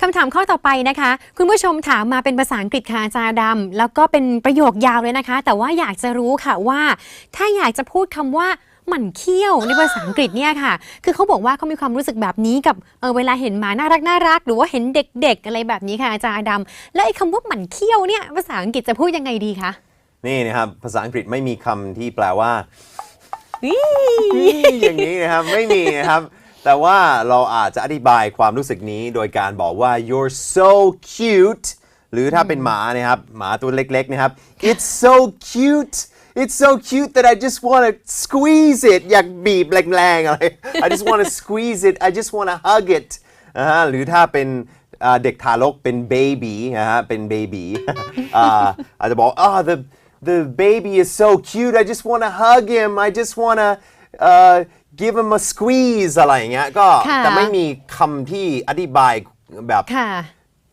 คำถามข้อต่อไปนะคะ คุณผู้ชมถามมาเป็นภาษาอังกฤษค่ะอาจารย์ดำแล้วก็เป็นประโยคยาวเลยนะคะ แต่ว่าอยากจะรู้ค่ะว่า ถ้าอยากจะพูดคำว่าหมั่นเคี้ยวในภาษาอังกฤษเนี่ยค่ะ คือเขาบอกว่าเขามีความรู้สึกแบบนี้กับเออเวลาเห็นหมาน่ารักน่ารัก หรือว่าเห็นเด็กๆ อะไรแบบนี้ค่ะอาจารย์ดำและไอ้คำว่าหมั่นเคี้ยวเนี่ยภาษาอังกฤษจะพูดยังไงดีคะนี่นะครับภาษาอังกฤษไม่มีคำที่แปลว่าอี้อย่างนี้นะครับไม่มีนะครับ แต่ว่าเราอาจจะอธิบายความรู้สึกนี้โดยการบอกว่า you're so cute หรือถ้าเป็นหมานะครับหมาตัวเล็กๆนะครับ it's so cute it's so cute that I just want to squeeze it อยากบีบแรงๆอะไร I just want to squeeze it I just want to hug it นะฮะหรือถ้าเป็นอ่าเด็กทารกเป็น baby นะฮะเป็น baby อ่าอาจจะบอก oh the the baby is so cute I just want to hug him I just want to uh, give him a squeeze อะไรอย่างเงี้ยก็ค่ะ แต่ไม่มีคำที่อธิบายแบบค่ะ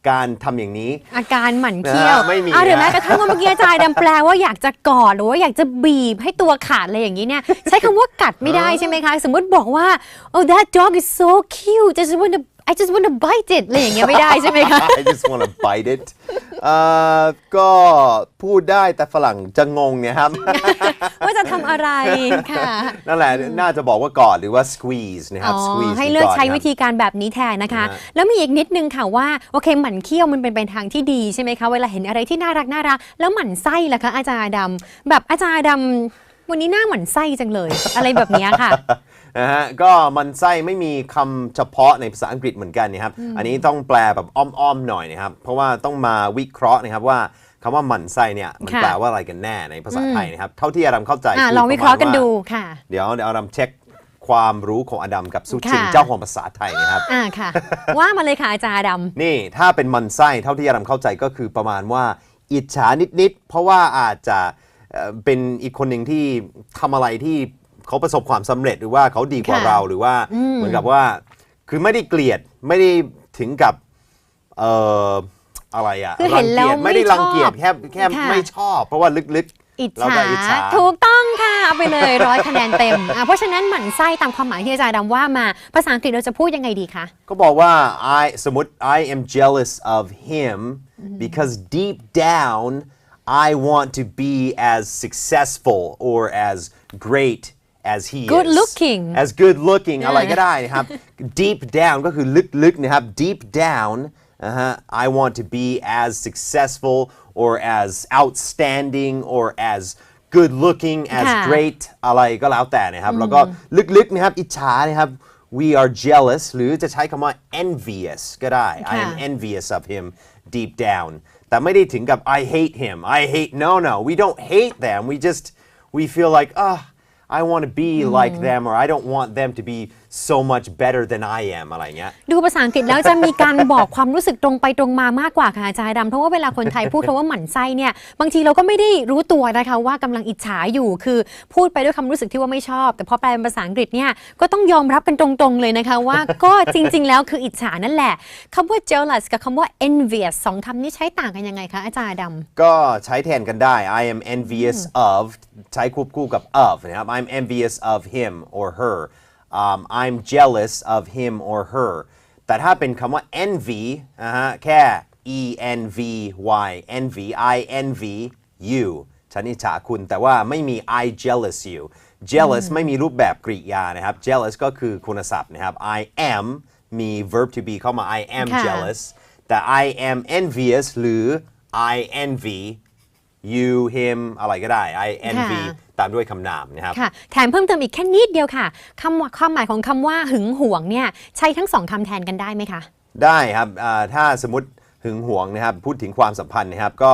การทำอย่างนี้ อาการหมั่นเคี้ยวนะฮะไม่มีอะหรือแม้นะ กระทั่งว่าเมื่อกี้อาจารย์ดำแปลว่าอยากจะกอดหรือว่าอยากจะบีบให้ตัวขาดอะไรอย่างนี้เนี่ย ใช้คำว่ากัดไม่ได้ใช่ไหมคะ สมมติบอกว่า oh that dog is so cute I just want to I just want to bite it อะไรอย่างเงี้ยไม่ได้ใช่ไหมคะ I just want to bite it เอ่อก็พูดได้แต่ฝรั่งจะงงเนี่ยครับ ว่าจะทำอะไรค่ะ นั่นแหละน่าจะบอกว่ากอดหรือว่า squeeze นะครับอ๋อ squeeze ให้เลือกคืใช้ครับวิธีการแบบนี้แทนนะคะนะฮะแล้วมีอีกนิดนึงค่ะว่าโอเคหมั่นเคี้ยวมันเป็นไปทางที่ดีใช่ไหมคะ เวลาเห็นอะไรที่น่ารักน่ารัก แล้วหมั่นไส้ล่ะคะอาจารย์ดำแบบอาจารย์ดำวันนี้หน้าหมั่นไส้จังเลย อะไรแบบเนี้ยค่ะ นะฮะก็มันไส้ไม่มีคำเฉพาะในภาษาอังกฤษเหมือนกันนะครับอันนี้ต้องแปลแบบอ้อมๆหน่อยนะครับเพราะว่าต้องมาวิเคราะห์นะครับว่าคำว่าหมันไส้เนี่ยมันค่ะแปลว่าอะไรกันแน่ในภาษาไทยนะครับเท่าที่อาดัมเข้าใจอะคืลองวิเคราะห์กันปมณดูค่ะ เดี๋ยวเดี๋ยวอาดัมเช็คความรู้ของอาดัมกับสุชินค่ะ เจ้าของภาษาไทยนะครับ อ่าค่ะ ว่ามาเลยค่ะอาจารย์ดำนี่ถ้าเป็นมันไส้เท่าที่อาดัมเข้าใจก็คือประมาณว่า อิจฉานิด ๆ เพราะว่าอาจจะเอ่อเป็นอีกคนหนึ่งที่ทำอะไรที่ เขาประสบความสำเร็จหรือว่าเขาดีกว่าค่ะเราหรือว่าเหมือนกับว่า คือไม่ได้เกลียดไม่ได้ถึงกับเอ่ออะไรอะคือเห็นแล้วรังกียจไม่ได้ไม่ชอบรังเกียจแค่แค่ค่ะ ไม่ชอบ เพราะว่าลึก อิจเราฉา ก็อิจฉา ถูกต้องค่ะ เอาไปเลยร้อยคะแนนเต็มอะเพราะฉะนั้นหมั่นไส้ตามความหมายที่อาจารย์ดำว่ามา ภาษาอังกฤษเราจะพูดยังไงดีคะก็บอกว่า I สมมติ I am jealous of him because deep down I want to be as successful or as great as he Good is looking as good looking อะไรก็ได้นะครับ deep down ก็คือลึกๆนะครับ deep down นะฮะ I want to be as successful or as outstanding or as good looking as ค่ะ great อะไรก็แล้วแต่นะครับ แล้วก็ลึกๆนะครับ อิจฉานะครับ we are jealous หรือจะใช้คำว่า envious ก็ได้ I am ค่ะ envious of him deep down แต่ไม่ได้ถึงกับ I hate him I hate no no we don't hate them we just we feel like ah I want to be like them or I don't want them to be so much better than I am อะไรเงี้ย ดูภาษาอังกฤษแล้วจะมีการบอกความรู้สึกตรงไปตรงมามากกว่าค่ะอาจารย์ดำเพราะว่าเวลาคนไทยพูดคำว่าหมั่นไส้เนี่ยบางทีเราก็ไม่ได้รู้ตัวนะคะว่ากำลังอิจฉาอยู่คือพูดไปด้วยความรู้สึกที่ว่าไม่ชอบ แต่พอแปลเป็นภาษาอังกฤษเนี่ยก็ต้องยอมรับกันตรงๆเลยนะคะว่า ก็จริงๆ แล้วคืออิจฉานั่นแหละคำว่า jealous กับคำว่า envious สองคำนี้ใช้ต่างกันยังไงคะอาจารย์ดำ ก็ใช้แทนกันได้ I am envious of ใช้ควบคู่กับ of นะครับ I'm envious of him or her um, I'm jealous of him or her แต่ถ้าเป็นคำว่า envy นะฮะแค่ e n v y envy I envy you ฉันอิจฉาคุณ แต่ว่าไม่มี I jealous you jealous ไม่มีรูปแบบกริยานะครับ jealous ก็คือคุณศัพท์นะครับ I am มี verb to be เข้ามา I am ค่ะ jealous แต่ I am envious หรือ I envy you him อะไรก็ได้ I envy ค่ะตามด้วยคำนามนะครับค่ะแถมเพิ่มเติมอีกแค่นิดเดียวค่ะคำว่าความหมายของคำว่าหึงหวงเนี่ยใช้ทั้งสองคำแทนกันได้ไหมคะ ได้ครับอ่าถ้าสมมติหึงหวงนะครับพูดถึงความสัมพันธ์นะครับก็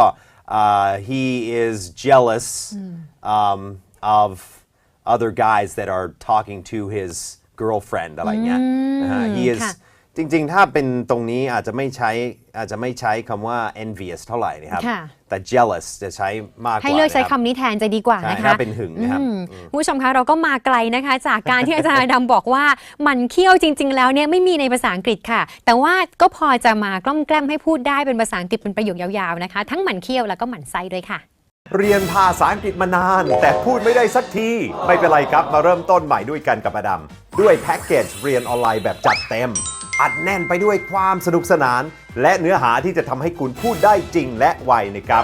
อ่า he is jealous um, of other guys that are talking to his girlfriend อะไรเงี้ยนะฮะ he is ค่ะ จริงๆ ถ้าเป็นตรงนี้อาจจะไม่ใช้อาจจะไม่ใช้คำว่า envious เท่าไหร่นะครับ ค่ะ แต่ jealous จะใช้มากกว่าให้เลือกใช้นะรับคำนี้แทนจะดีกว่าใช่นะคะถ้าเป็นหึงนะครับ อืมคุณผู้ชมคะเราก็มาไกลนะคะ จากการที่อาจารย์ดำบอกว่าหมันเคี้ยวจริง ๆ แล้วเนี่ยไม่มีในภาษาอังกฤษค่ะ แต่ว่าก็พอจะมากล้อมแกล้มให้พูดได้เป็นภาษาอังกฤษเป็นประโยคยาวๆนะคะ ทั้งหมันเคี้ยวแล้วก็หมันไส้ด้วยค่ะ เรียนภาษาอังกฤษมานาน แต่พูดไม่ได้สักที ไม่เป็นไรครับ มาเริ่มต้นใหม่ด้วยกันกับอดัม ด้วยแพ็กเกจเรียนออนไลน์แบบจัดเต็ม อัดแน่นไปด้วยความสนุกสนาน และเนื้อหาที่จะทำให้คุณพูดได้จริงและไวนะครับ